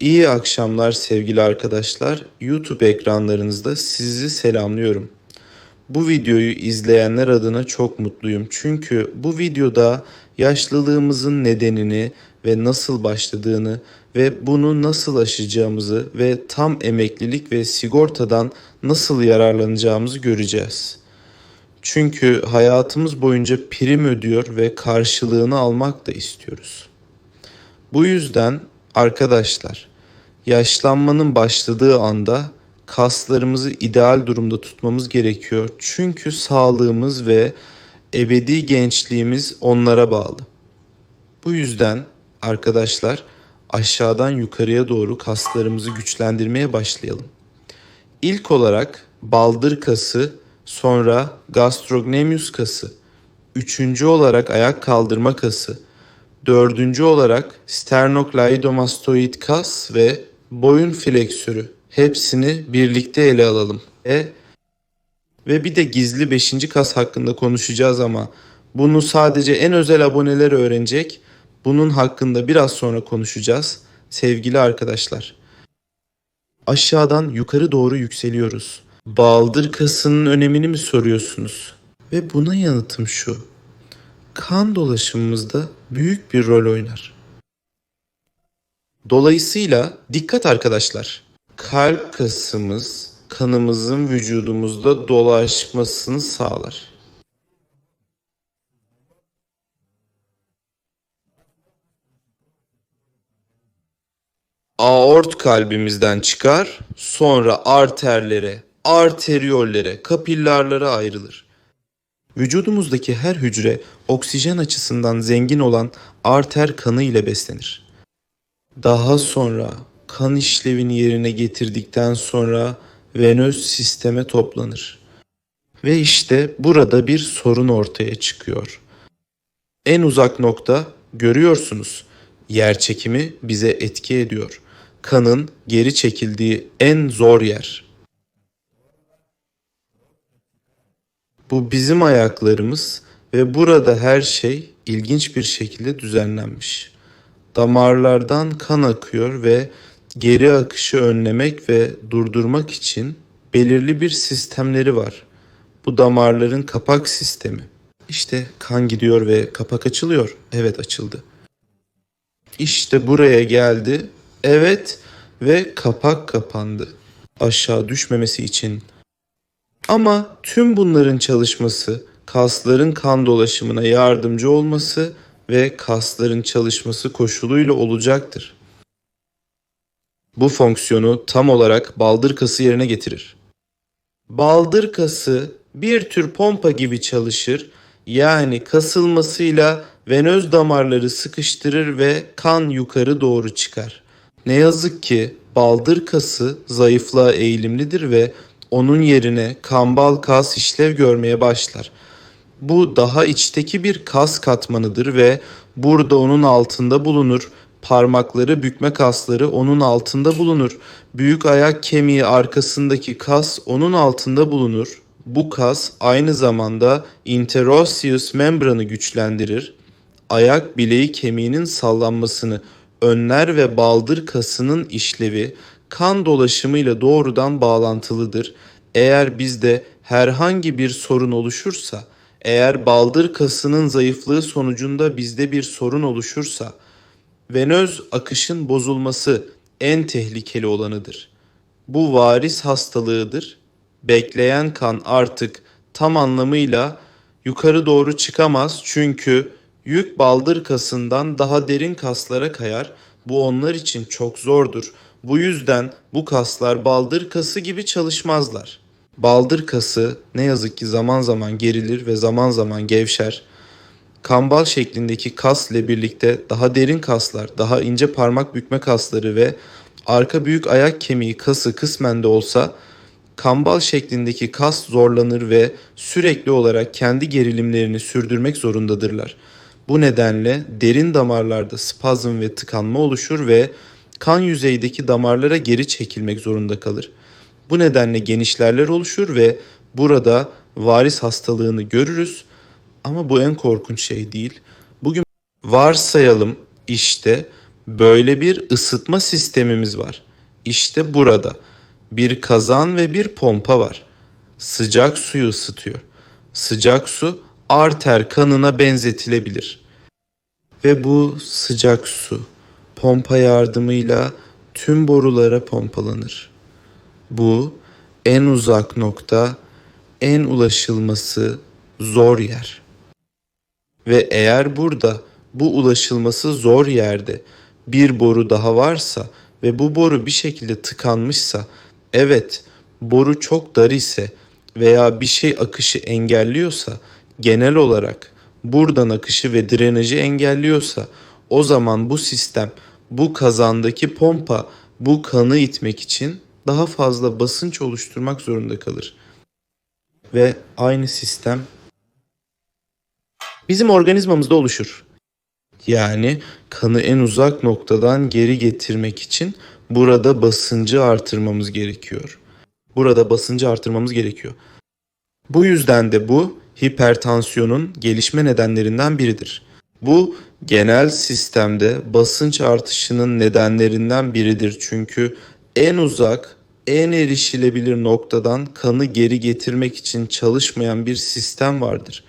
İyi akşamlar sevgili arkadaşlar. YouTube ekranlarınızda sizi selamlıyorum. Bu videoyu izleyenler adına çok mutluyum. Çünkü bu videoda yaşlılığımızın nedenini ve nasıl başladığını ve bunu nasıl aşacağımızı ve tam emeklilik ve sigortadan nasıl yararlanacağımızı göreceğiz. Çünkü hayatımız boyunca prim ödüyor ve karşılığını almak da istiyoruz. Bu yüzden arkadaşlar yaşlanmanın başladığı anda kaslarımızı ideal durumda tutmamız gerekiyor. Çünkü sağlığımız ve ebedi gençliğimiz onlara bağlı. Bu yüzden arkadaşlar aşağıdan yukarıya doğru kaslarımızı güçlendirmeye başlayalım. İlk olarak baldır kası, sonra gastrocnemius kası, üçüncü olarak ayak kaldırma kası, dördüncü olarak sternokleidomastoid kas ve boyun fleksörü. Hepsini birlikte ele alalım. E, ve bir de gizli beşinci kas hakkında konuşacağız ama bunu sadece en özel aboneler öğrenecek. Bunun hakkında biraz sonra konuşacağız. Sevgili arkadaşlar. Aşağıdan yukarı doğru yükseliyoruz. Baldır kasının önemini mi soruyorsunuz? Ve buna yanıtım şu. Kan dolaşımımızda büyük bir rol oynar. Dolayısıyla dikkat arkadaşlar. Kalp kasımız kanımızın vücudumuzda dolaşmasını sağlar. Aort kalbimizden çıkar, sonra arterlere, arteriollere, kapillarlara ayrılır. Vücudumuzdaki her hücre oksijen açısından zengin olan arter kanı ile beslenir. Daha sonra kan işlevini yerine getirdikten sonra venöz sisteme toplanır. Ve işte burada bir sorun ortaya çıkıyor. En uzak nokta görüyorsunuz. Yer çekimi bize etki ediyor. Kanın geri çekildiği en zor yer. Bu bizim ayaklarımız ve burada her şey ilginç bir şekilde düzenlenmiş. Damarlardan kan akıyor ve geri akışı önlemek ve durdurmak için belirli bir sistemleri var. Bu damarların kapak sistemi. İşte kan gidiyor ve kapak açılıyor. Evet açıldı. İşte buraya geldi. Evet ve kapak kapandı. Aşağı düşmemesi için ama tüm bunların çalışması, kasların kan dolaşımına yardımcı olması ve kasların çalışması koşuluyla olacaktır. Bu fonksiyonu tam olarak baldır kası yerine getirir. Baldır kası bir tür pompa gibi çalışır. Yani kasılmasıyla venöz damarları sıkıştırır ve kan yukarı doğru çıkar. Ne yazık ki baldır kası zayıflığa eğilimlidir ve onun yerine kambal kas işlev görmeye başlar. Bu daha içteki bir kas katmanıdır ve burada onun altında bulunur. Parmakları bükme kasları onun altında bulunur. Büyük ayak kemiği arkasındaki kas onun altında bulunur. Bu kas aynı zamanda interosseous membranı güçlendirir. Ayak bileği kemiğinin sallanmasını önler ve baldır kasının işlevi kan dolaşımıyla doğrudan bağlantılıdır. Eğer bizde herhangi bir sorun oluşursa, eğer baldır kasının zayıflığı sonucunda bizde bir sorun oluşursa, venöz akışın bozulması en tehlikeli olanıdır. Bu varis hastalığıdır. Bekleyen kan artık tam anlamıyla yukarı doğru çıkamaz çünkü yük baldır kasından daha derin kaslara kayar. Bu onlar için çok zordur. Bu yüzden bu kaslar baldır kası gibi çalışmazlar. Baldır kası ne yazık ki zaman zaman gerilir ve zaman zaman gevşer. Kambal şeklindeki kas ile birlikte daha derin kaslar, daha ince parmak bükme kasları ve arka büyük ayak kemiği kası kısmen de olsa kambal şeklindeki kas zorlanır ve sürekli olarak kendi gerilimlerini sürdürmek zorundadırlar. Bu nedenle derin damarlarda spazm ve tıkanma oluşur ve kan yüzeydeki damarlara geri çekilmek zorunda kalır. Bu nedenle genişlerler oluşur ve burada varis hastalığını görürüz. Ama bu en korkunç şey değil. Bugün varsayalım işte böyle bir ısıtma sistemimiz var. İşte burada bir kazan ve bir pompa var. Sıcak suyu ısıtıyor. Sıcak su arter kanına benzetilebilir. Ve bu sıcak su pompa yardımıyla tüm borulara pompalanır. Bu en uzak nokta, en ulaşılması zor yer. Ve eğer burada bu ulaşılması zor yerde bir boru daha varsa ve bu boru bir şekilde tıkanmışsa, evet boru çok dar ise veya bir şey akışı engelliyorsa, genel olarak buradan akışı ve drenajı engelliyorsa o zaman bu sistem, bu kazandaki pompa bu kanı itmek için daha fazla basınç oluşturmak zorunda kalır. Ve aynı sistem bizim organizmamızda oluşur. Yani kanı en uzak noktadan geri getirmek için burada basıncı artırmamız gerekiyor. Burada basıncı artırmamız gerekiyor. Bu yüzden de bu hipertansiyonun gelişme nedenlerinden biridir. Bu genel sistemde basınç artışının nedenlerinden biridir. Çünkü en uzak, en erişilebilir noktadan kanı geri getirmek için çalışmayan bir sistem vardır.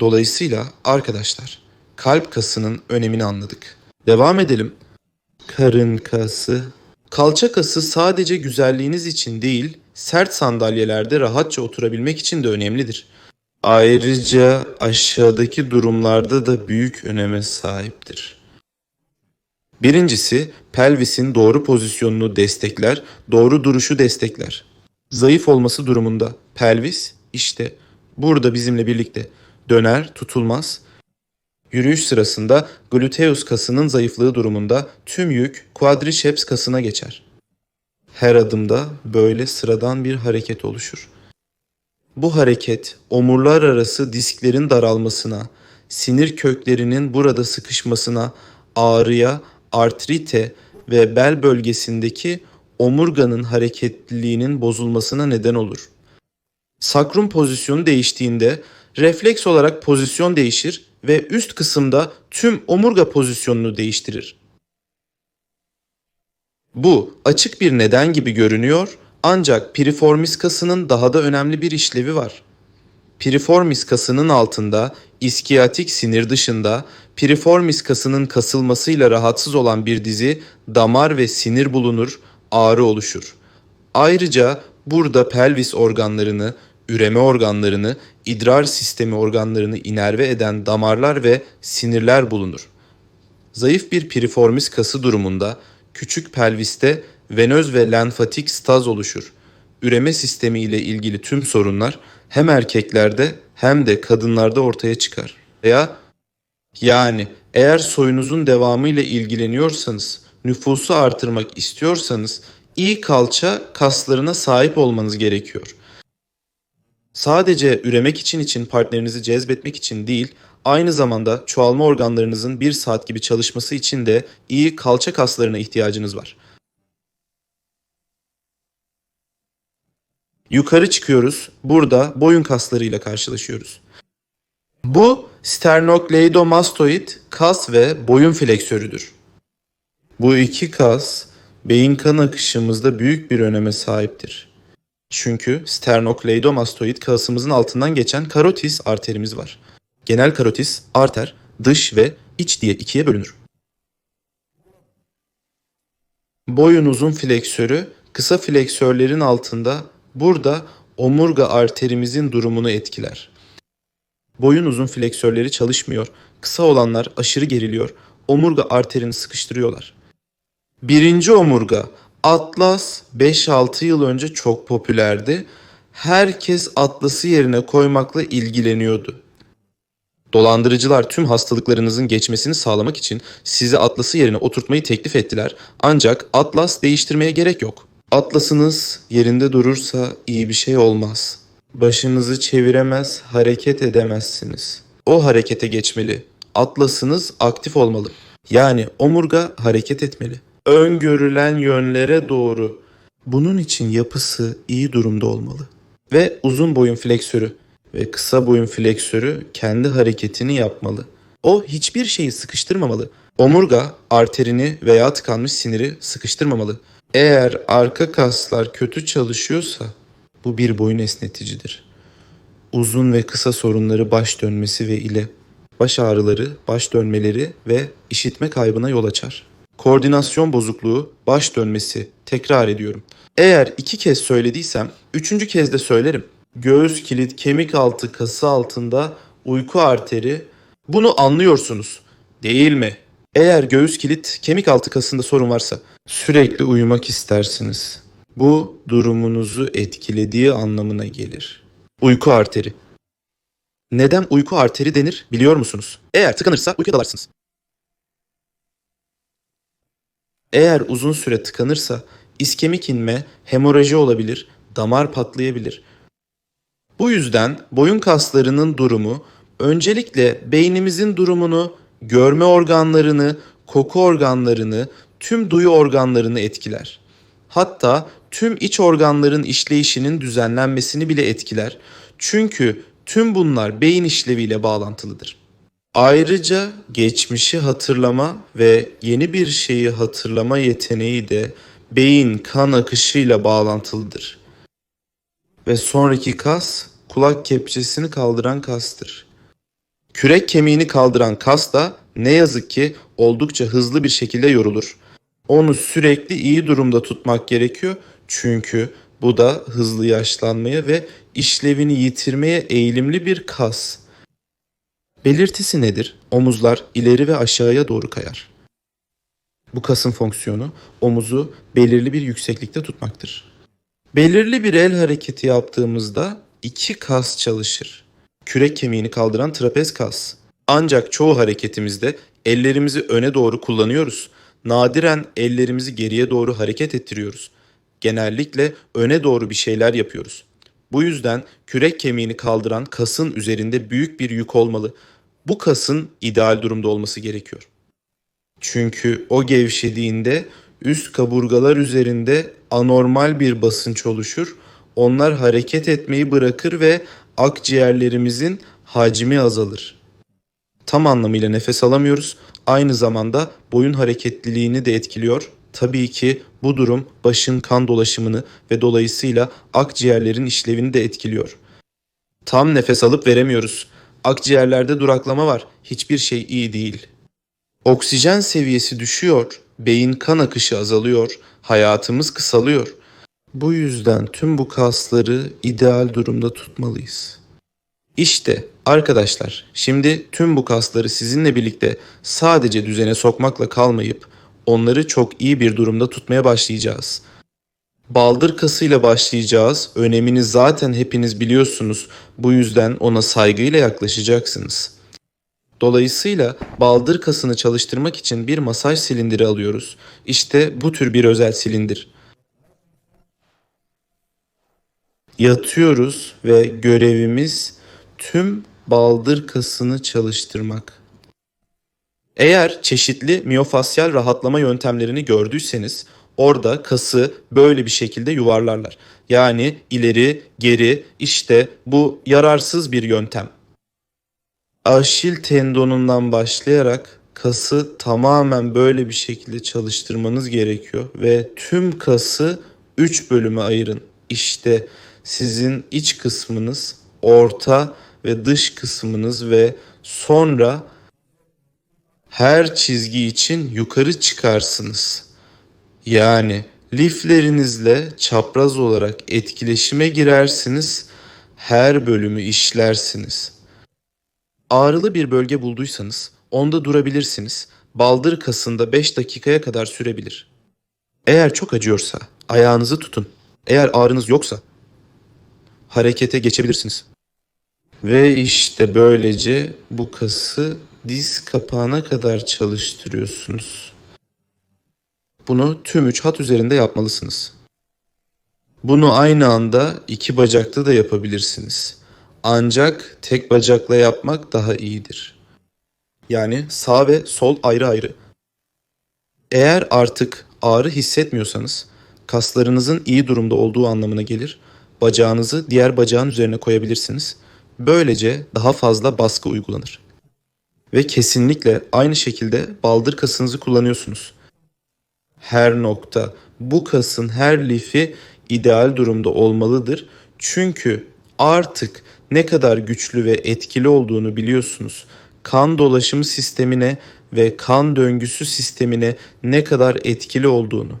Dolayısıyla arkadaşlar kalp kasının önemini anladık. Devam edelim. Karın kası. Kalça kası sadece güzelliğiniz için değil, sert sandalyelerde rahatça oturabilmek için de önemlidir. Ayrıca aşağıdaki durumlarda da büyük öneme sahiptir. Birincisi pelvisin doğru pozisyonunu destekler, doğru duruşu destekler. Zayıf olması durumunda pelvis işte burada bizimle birlikte döner, tutulmaz. Yürüyüş sırasında gluteus kasının zayıflığı durumunda tüm yük quadriceps kasına geçer. Her adımda böyle sıradan bir hareket oluşur. Bu hareket omurlar arası disklerin daralmasına, sinir köklerinin burada sıkışmasına, ağrıya, artrite ve bel bölgesindeki omurganın hareketliliğinin bozulmasına neden olur. Sakrum pozisyonu değiştiğinde refleks olarak pozisyon değişir ve üst kısımda tüm omurga pozisyonunu değiştirir. Bu açık bir neden gibi görünüyor ancak piriformis kasının daha da önemli bir işlevi var. Piriformis kasının altında iskiyatik sinir dışında piriformis kasının kasılmasıyla rahatsız olan bir dizi damar ve sinir bulunur, ağrı oluşur. Ayrıca burada pelvis organlarını, üreme organlarını, idrar sistemi organlarını inerve eden damarlar ve sinirler bulunur. Zayıf bir piriformis kası durumunda küçük pelviste venöz ve lenfatik staz oluşur. Üreme sistemi ile ilgili tüm sorunlar hem erkeklerde hem de kadınlarda ortaya çıkar. Veya yani eğer soyunuzun devamı ile ilgileniyorsanız, nüfusu artırmak istiyorsanız iyi kalça kaslarına sahip olmanız gerekiyor. Sadece üremek için için partnerinizi cezbetmek için değil, aynı zamanda çoğalma organlarınızın bir saat gibi çalışması için de iyi kalça kaslarına ihtiyacınız var. Yukarı çıkıyoruz. Burada boyun kaslarıyla karşılaşıyoruz. Bu sternokleidomastoid kas ve boyun fleksörüdür. Bu iki kas beyin kan akışımızda büyük bir öneme sahiptir. Çünkü sternokleidomastoid kasımızın altından geçen karotis arterimiz var. Genel karotis, arter, dış ve iç diye ikiye bölünür. Boyun uzun fleksörü kısa fleksörlerin altında burada omurga arterimizin durumunu etkiler. Boyun uzun fleksörleri çalışmıyor. Kısa olanlar aşırı geriliyor. Omurga arterini sıkıştırıyorlar. Birinci omurga Atlas 5-6 yıl önce çok popülerdi. Herkes atlası yerine koymakla ilgileniyordu. Dolandırıcılar tüm hastalıklarınızın geçmesini sağlamak için size atlası yerine oturtmayı teklif ettiler. Ancak atlas değiştirmeye gerek yok. Atlasınız yerinde durursa iyi bir şey olmaz. Başınızı çeviremez, hareket edemezsiniz. O harekete geçmeli. Atlasınız aktif olmalı. Yani omurga hareket etmeli. Öngörülen yönlere doğru. Bunun için yapısı iyi durumda olmalı. Ve uzun boyun fleksörü ve kısa boyun fleksörü kendi hareketini yapmalı. O hiçbir şeyi sıkıştırmamalı. Omurga arterini veya tıkanmış siniri sıkıştırmamalı. Eğer arka kaslar kötü çalışıyorsa bu bir boyun esneticidir. Uzun ve kısa sorunları baş dönmesi ve ile baş ağrıları, baş dönmeleri ve işitme kaybına yol açar. Koordinasyon bozukluğu, baş dönmesi, tekrar ediyorum. Eğer iki kez söylediysem, üçüncü kez de söylerim. Göğüs kilit kemik altı kası altında uyku arteri. Bunu anlıyorsunuz, değil mi? Eğer göğüs kilit kemik altı kasında sorun varsa sürekli uyumak istersiniz. Bu durumunuzu etkilediği anlamına gelir. Uyku arteri. Neden uyku arteri denir biliyor musunuz? Eğer tıkanırsa uykuya dalarsınız. Eğer uzun süre tıkanırsa iskemik inme, hemoraji olabilir, damar patlayabilir. Bu yüzden boyun kaslarının durumu öncelikle beynimizin durumunu, görme organlarını, koku organlarını, tüm duyu organlarını etkiler. Hatta tüm iç organların işleyişinin düzenlenmesini bile etkiler. Çünkü tüm bunlar beyin işleviyle bağlantılıdır. Ayrıca geçmişi hatırlama ve yeni bir şeyi hatırlama yeteneği de beyin kan akışıyla bağlantılıdır. Ve sonraki kas kulak kepçesini kaldıran kastır. Kürek kemiğini kaldıran kas da ne yazık ki oldukça hızlı bir şekilde yorulur. Onu sürekli iyi durumda tutmak gerekiyor çünkü bu da hızlı yaşlanmaya ve işlevini yitirmeye eğilimli bir kas. Belirtisi nedir? Omuzlar ileri ve aşağıya doğru kayar. Bu kasın fonksiyonu omuzu belirli bir yükseklikte tutmaktır. Belirli bir el hareketi yaptığımızda iki kas çalışır. Kürek kemiğini kaldıran trapez kas. Ancak çoğu hareketimizde ellerimizi öne doğru kullanıyoruz. Nadiren ellerimizi geriye doğru hareket ettiriyoruz. Genellikle öne doğru bir şeyler yapıyoruz. Bu yüzden kürek kemiğini kaldıran kasın üzerinde büyük bir yük olmalı. Bu kasın ideal durumda olması gerekiyor. Çünkü o gevşediğinde üst kaburgalar üzerinde anormal bir basınç oluşur. Onlar hareket etmeyi bırakır ve akciğerlerimizin hacmi azalır. Tam anlamıyla nefes alamıyoruz. Aynı zamanda boyun hareketliliğini de etkiliyor. Tabii ki bu durum başın kan dolaşımını ve dolayısıyla akciğerlerin işlevini de etkiliyor. Tam nefes alıp veremiyoruz. Akciğerlerde duraklama var. Hiçbir şey iyi değil. Oksijen seviyesi düşüyor, beyin kan akışı azalıyor, hayatımız kısalıyor. Bu yüzden tüm bu kasları ideal durumda tutmalıyız. İşte arkadaşlar, şimdi tüm bu kasları sizinle birlikte sadece düzene sokmakla kalmayıp onları çok iyi bir durumda tutmaya başlayacağız. Baldır kasıyla başlayacağız. Önemini zaten hepiniz biliyorsunuz. Bu yüzden ona saygıyla yaklaşacaksınız. Dolayısıyla baldır kasını çalıştırmak için bir masaj silindiri alıyoruz. İşte bu tür bir özel silindir. Yatıyoruz ve görevimiz tüm baldır kasını çalıştırmak. Eğer çeşitli miyofasyal rahatlama yöntemlerini gördüyseniz orada kası böyle bir şekilde yuvarlarlar. Yani ileri, geri işte bu yararsız bir yöntem. Aşil tendonundan başlayarak kası tamamen böyle bir şekilde çalıştırmanız gerekiyor ve tüm kası 3 bölüme ayırın. İşte sizin iç kısmınız, orta ve dış kısmınız ve sonra her çizgi için yukarı çıkarsınız. Yani liflerinizle çapraz olarak etkileşime girersiniz, her bölümü işlersiniz. Ağrılı bir bölge bulduysanız onda durabilirsiniz. Baldır kasında 5 dakikaya kadar sürebilir. Eğer çok acıyorsa ayağınızı tutun. Eğer ağrınız yoksa harekete geçebilirsiniz. Ve işte böylece bu kası diz kapağına kadar çalıştırıyorsunuz. Bunu tüm üç hat üzerinde yapmalısınız. Bunu aynı anda iki bacakta da yapabilirsiniz. Ancak tek bacakla yapmak daha iyidir. Yani sağ ve sol ayrı ayrı. Eğer artık ağrı hissetmiyorsanız kaslarınızın iyi durumda olduğu anlamına gelir. Bacağınızı diğer bacağın üzerine koyabilirsiniz. Böylece daha fazla baskı uygulanır. Ve kesinlikle aynı şekilde baldır kasınızı kullanıyorsunuz. Her nokta, bu kasın her lifi ideal durumda olmalıdır. Çünkü artık ne kadar güçlü ve etkili olduğunu biliyorsunuz. Kan dolaşımı sistemine ve kan döngüsü sistemine ne kadar etkili olduğunu.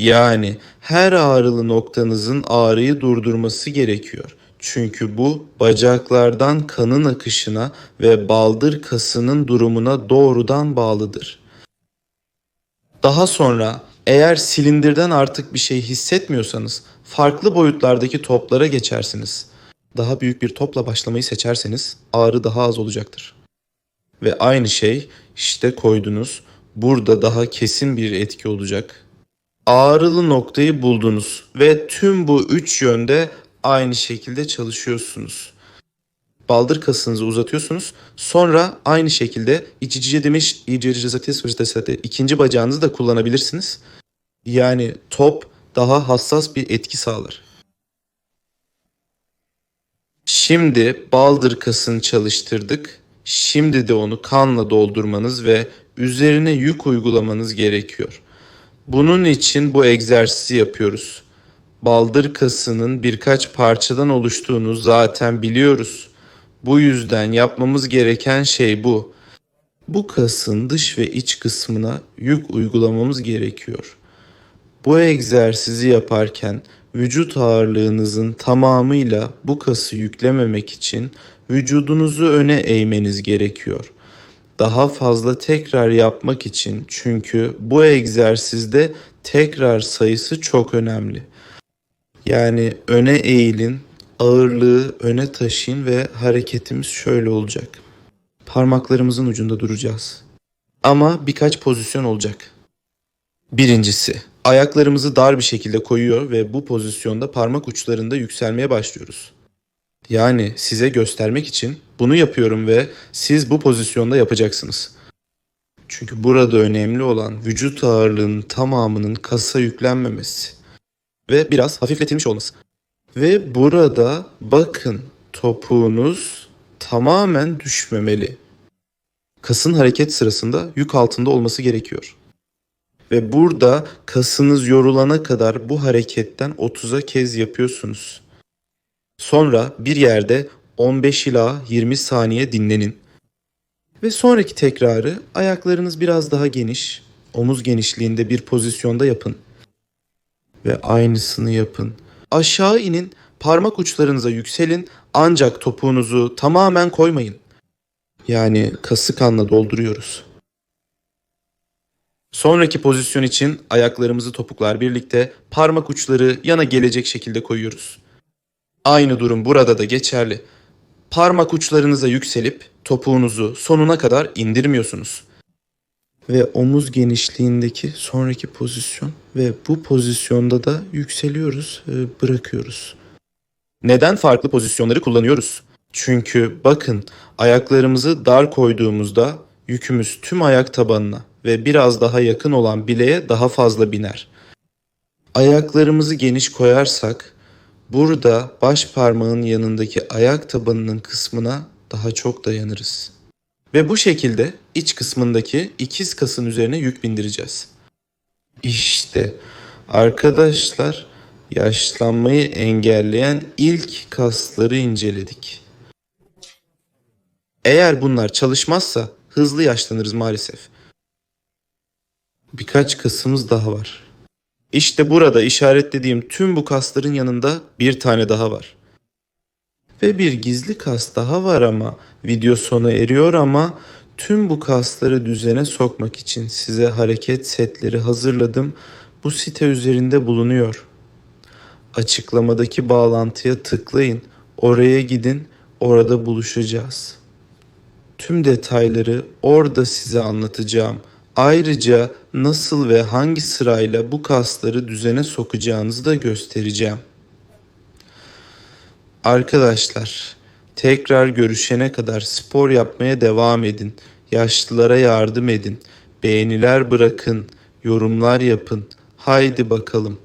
Yani her ağrılı noktanızın ağrıyı durdurması gerekiyor. Çünkü bu bacaklardan kanın akışına ve baldır kasının durumuna doğrudan bağlıdır. Daha sonra eğer silindirden artık bir şey hissetmiyorsanız farklı boyutlardaki toplara geçersiniz. Daha büyük bir topla başlamayı seçerseniz ağrı daha az olacaktır. Ve aynı şey işte koydunuz. Burada daha kesin bir etki olacak. Ağrılı noktayı buldunuz ve tüm bu üç yönde aynı şekilde çalışıyorsunuz. Baldır kasınızı uzatıyorsunuz. Sonra aynı şekilde içicice demiş ikinci bacağınızı da kullanabilirsiniz. Yani top daha hassas bir etki sağlar. Şimdi baldır kasını çalıştırdık. Şimdi de onu kanla doldurmanız ve üzerine yük uygulamanız gerekiyor. Bunun için bu egzersizi yapıyoruz. Baldır kasının birkaç parçadan oluştuğunu zaten biliyoruz. Bu yüzden yapmamız gereken şey bu. Bu kasın dış ve iç kısmına yük uygulamamız gerekiyor. Bu egzersizi yaparken vücut ağırlığınızın tamamıyla bu kası yüklememek için vücudunuzu öne eğmeniz gerekiyor. Daha fazla tekrar yapmak için çünkü bu egzersizde tekrar sayısı çok önemli. Yani öne eğilin, ağırlığı öne taşıyın ve hareketimiz şöyle olacak. Parmaklarımızın ucunda duracağız. Ama birkaç pozisyon olacak. Birincisi, ayaklarımızı dar bir şekilde koyuyor ve bu pozisyonda parmak uçlarında yükselmeye başlıyoruz. Yani size göstermek için bunu yapıyorum ve siz bu pozisyonda yapacaksınız. Çünkü burada önemli olan vücut ağırlığının tamamının kasa yüklenmemesi ve biraz hafifletilmiş olması. Ve burada bakın topuğunuz tamamen düşmemeli. Kasın hareket sırasında yük altında olması gerekiyor. Ve burada kasınız yorulana kadar bu hareketten 30'a kez yapıyorsunuz. Sonra bir yerde 15 ila 20 saniye dinlenin. Ve sonraki tekrarı ayaklarınız biraz daha geniş, omuz genişliğinde bir pozisyonda yapın. Ve aynısını yapın. Aşağı inin, parmak uçlarınıza yükselin ancak topuğunuzu tamamen koymayın. Yani kası kanla dolduruyoruz. Sonraki pozisyon için ayaklarımızı topuklar birlikte parmak uçları yana gelecek şekilde koyuyoruz. Aynı durum burada da geçerli. Parmak uçlarınıza yükselip topuğunuzu sonuna kadar indirmiyorsunuz. Ve omuz genişliğindeki sonraki pozisyon ve bu pozisyonda da yükseliyoruz, e, bırakıyoruz. Neden farklı pozisyonları kullanıyoruz? Çünkü bakın ayaklarımızı dar koyduğumuzda yükümüz tüm ayak tabanına ve biraz daha yakın olan bileğe daha fazla biner. Ayaklarımızı geniş koyarsak burada baş parmağın yanındaki ayak tabanının kısmına daha çok dayanırız. Ve bu şekilde iç kısmındaki ikiz kasın üzerine yük bindireceğiz. İşte arkadaşlar yaşlanmayı engelleyen ilk kasları inceledik. Eğer bunlar çalışmazsa hızlı yaşlanırız maalesef. Birkaç kasımız daha var. İşte burada işaretlediğim tüm bu kasların yanında bir tane daha var. Ve bir gizli kas daha var ama video sona eriyor ama tüm bu kasları düzene sokmak için size hareket setleri hazırladım. Bu site üzerinde bulunuyor. Açıklamadaki bağlantıya tıklayın. Oraya gidin. Orada buluşacağız. Tüm detayları orada size anlatacağım. Ayrıca nasıl ve hangi sırayla bu kasları düzene sokacağınızı da göstereceğim. Arkadaşlar, tekrar görüşene kadar spor yapmaya devam edin. Yaşlılara yardım edin. Beğeniler bırakın, yorumlar yapın. Haydi bakalım.